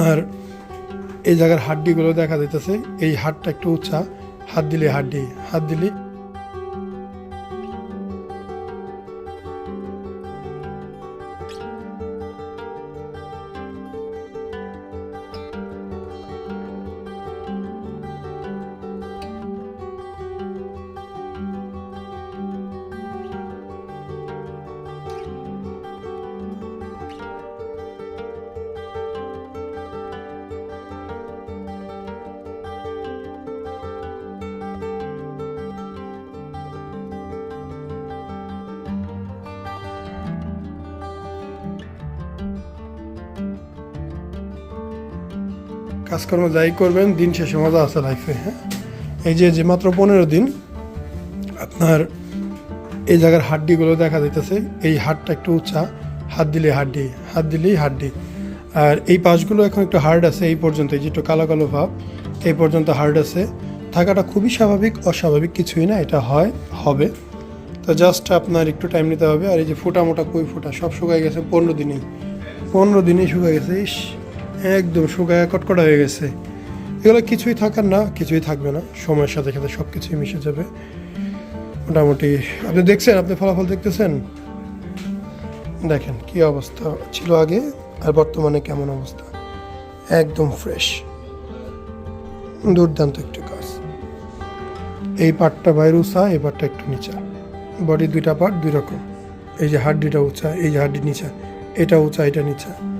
আপনার এই জায়গার হাড্ডিগুলো দেখা যাইতেছে। এই হাড়টা একটু উঁচা, হাত দিলে হাড্ডি, হাত দিলে কাজকর্ম যাই করবেন, দিন শেষে মজা আছে লাইফে হ্যাঁ? এই যে যে মাত্র পনেরো দিন, আপনার এই জায়গার হাড্ডিগুলো দেখা যাইতেছে, এই হাড়টা একটু উঁচা, হাত দিলে হাড্ডি, হাত দিলেই হাড্ডি। আর এই পাশগুলো এখন একটু হার্ড আছে, এই পর্যন্ত, এই যে একটু কালো কালো ভাব, এই পর্যন্ত হার্ড আছে। থাকাটা খুবই স্বাভাবিক, অস্বাভাবিক কিছুই না, এটা হয়, হবে। তো জাস্ট আপনার একটু টাইম নিতে হবে, আর এই যে ফোটা মোটা কই ফোটা, সব শুকায় গেছে পনেরো দিনেই। পনেরো দিনেই শুকায় গেছে, ইস। একদম শুকায় কটকটা হয়ে গেছে। এগুলো কিছুই থাকার না, কিছুই থাকবে না। সময়ের সাথে সাথে সব কিছুই মিশে যাবে। মোটামুটি, আপনি দেখছেন, আপনি ফলাফল দেখতেছেন? দেখেন কি অবস্থা ছিল আগে, আর বর্তমানে কেমন অবস্থা। একদম ফ্রেশ দুর্দান্ত একটু কাজ। এই পার্টটা বাইরে উঁচা, এই পাটটা একটু নিচা। বডি দুইটা পার্ট দুই রকম। এই যে হাড্ডিটা উঁচা, এই যে হাড্ডি নিচা। এটা উঁচা, এটা নিচা।